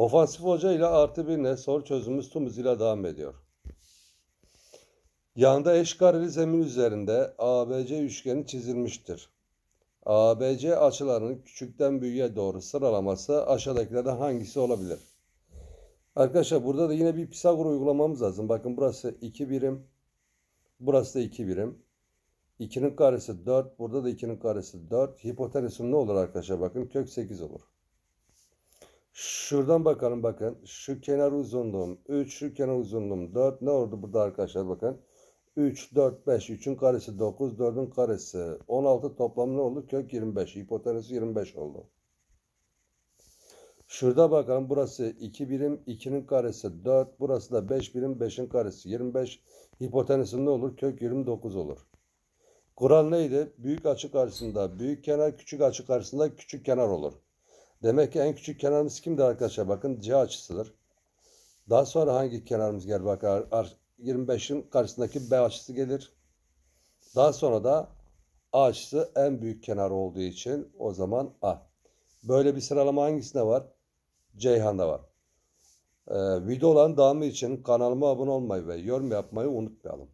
Ofansif Hoca ile artı birine soru çözümümüz tüm hızıyla devam ediyor. Yanda eş kareli zemin üzerinde ABC üçgeni çizilmiştir. ABC açılarının küçükten büyüğe doğru sıralaması aşağıdakilerden hangisi olabilir? Arkadaşlar burada da yine bir Pisagor uygulamamız lazım. Bakın burası 2 birim. Burası da 2 birim. 2'nin karesi 4. Burada da 2'nin karesi 4. Hipotenüsün ne olur arkadaşlar? Bakın kök 8 olur. Şuradan bakalım bakın. Şu kenar uzunluğum 3. Şu kenar uzunluğum 4. Ne oldu burada arkadaşlar bakın. 3, 4, 5. 3'ün karesi 9. 4'ün karesi 16. Toplam ne oldu? Kök 25. Hipotenüs 25 oldu. Şurada bakalım burası 2 birim 2'nin karesi 4 burası da 5 birim 5'in karesi 25 hipotenüsün ne olur kök 29 olur. Kural neydi? Büyük açı karşısında büyük kenar küçük açı karşısında küçük kenar olur. Demek ki en küçük kenarımız kimdir arkadaşlar? Bakın C açısıdır. Daha sonra hangi kenarımız gelir? Bakın 25'in karşısındaki B açısı gelir. Daha sonra da A açısı en büyük kenar olduğu için o zaman A. Böyle bir sıralama hangisinde var? Ceyhan'da var. Ee, videoların devamı için kanalıma abone olmayı ve yorum yapmayı unutmayalım.